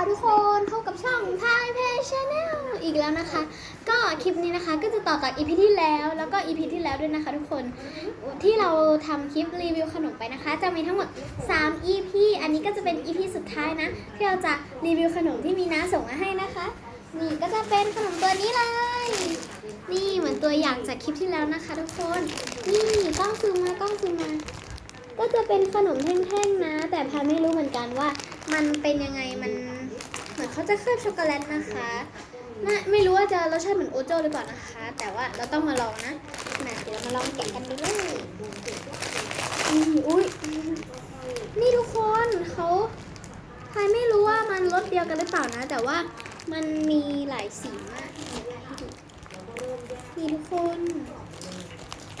ค่ะทุกคนพบกับช่องทายเพชแนลอีกแล้วนะคะ ก็คลิปนี้นะคะก็จะต่อจากอีพีที่แล้วแล้วก็อีพีที่แล้วด้วยนะคะ ทุกคนที่เราทำคลิปรีวิวขนมไปนะคะ จะมีทั้งหมด3 EP อันนี้ก็จะเป็น EP สุดท้ายนะที่เราจะรีวิวขนมที่มีน้าส่งมาให้นะคะ นี่ก็จะเป็นขนมตัวนี้เลย นี่เหมือนตัวอย่างจากคลิปที่แล้วนะคะ ทุกคนนี่กล้องซูมมากล้องซูมมาก็จะเป็นขนมแท่งๆนะ แต่พาไม่รู้เหมือนกันว่ามันเป็นยังไงมัน เหมือนเขาจะเคลือบช็อกโกแลตนะคะไม่ไม่รู้ว่าจะรสชาติเหมือนโอโจหรือเปล่านะคะ แต่ว่าเราต้องมาลองนะมาเดี๋ยวเรามาลองแกะกันดูเลยนี่อุ้ยนี่ทุกคนเขาพายไม่รู้ว่ามันรสเดียวกันหรือเปล่านะ แต่ว่ามันมีหลายสีมากเดี๋ยวพายให้ดูนี่ทุกคน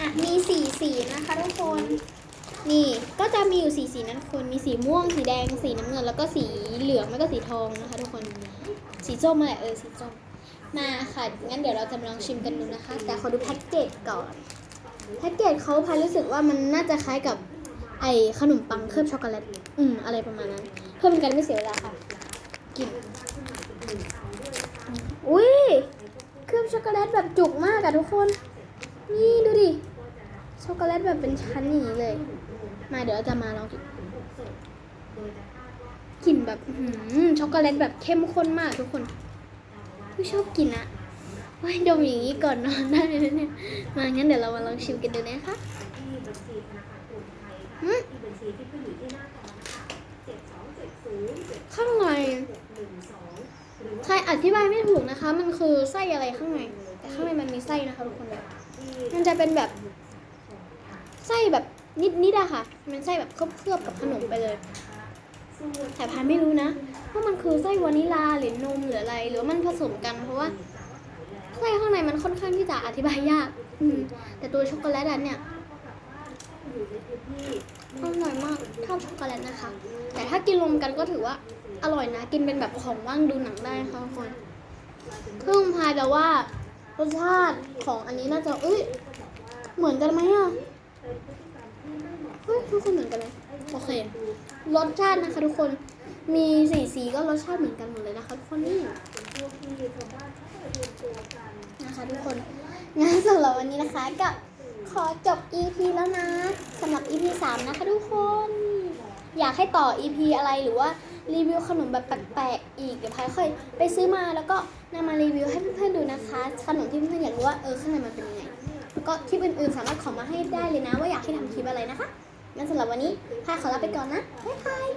อะมีสีสีนะคะทุกคน นี่ก็จะมีอยู่สีสีนั้นคนมีสีม่วง สีแดง สีน้ำเงิน แล้วก็สีเหลืองแล้วก็สีทองนะคะ ทุกคน สีส้มมาแหละเออสีส้มมาค่ะ งั้นเดี๋ยวเราจะมาลองชิมกันดูนะคะ แต่ขอดูแพ็กเกจก่อน แพ็กเกจเขาพายรู้สึกว่ามันน่าจะคล้ายกับไอขนมปังเคลือบช็อกโกแลต อืม อะไรประมาณนั้น เพื่อเป็นการไม่เสียเวลาค่ะ กิน อุ้ย เคลือบช็อกโกแลตแบบจุกมากอะทุกคน นี่ดูดิ ช็อกโกแลตแบบเป็นชั้นอย่างนี้เลย มาเดี๋ยวเราจะมาลองกินกลิ่นแบบหือช็อกโกแลตแบบเข้มข้นมากทุกคนไม่ชอบกินอะว้าดมอย่างนี้ก่อนนอนได้เลยเนี่ย มางั้นเดี๋ยวเรามาลองชิมกันดูนะคะข้างในใครอธิบายไม่ถูกนะคะ มันคือไส้อะไรข้างใน แต่ข้างในมันมีไส้นะคะทุกคน มันจะเป็นแบบไส้แบบ นิดนิดๆอะค่ะ มันไส้แบบเคลือบๆกับขนมไปเลยแต่พานไม่รู้นะว่ามันคือไส้วานิลาหรือนมหรืออะไร หรือมันผสมกันเพราะว่าไส้ข้างในมันค่อนข้างที่จะอธิบายยาก อืม แต่ตัวช็อกโกแลตอันเนี่ยอร่อยมากชอบช็อกโกแลตนะคะ แต่ถ้ากินรวมกันก็ถือว่าอร่อยนะ กินเป็นแบบของว่างดูหนังได้นะคะทุกคนเครื่องพายแต่ว่ารสชาติของอันนี้น่าจะเอ้ยเหมือนกันไหมอะ ทุกคนเหมือนกันเลยโอเครสชาตินะคะ ทุกคนมีสีสีก็รสชาติเหมือนกันหมดเลยนะคะทุกคนนี่นะคะทุกคนงั้นสำหรับวันนี้นะคะก็ขอจบ EP แล้วนะสำหรับ EP 3 นะคะทุกคน อยากให้ต่อ EP อะไรหรือว่ารีวิวขนมแบบแปลกๆอีกเดี๋ยวพายค่อยไปซื้อมาแล้วก็นำมารีวิวให้เพื่อนๆดูนะคะ ขนมที่เพื่อนๆอยากรู้ว่าเออข้างในมันเป็นยังไงแล้วก็คลิปอื่นๆสามารถขอมาให้ได้เลยนะ ว่าอยากให้ทำคลิปอะไรนะคะ งั้นสำหรับวันนี้พายขอลาไปก่อนนะ บ๊ายบาย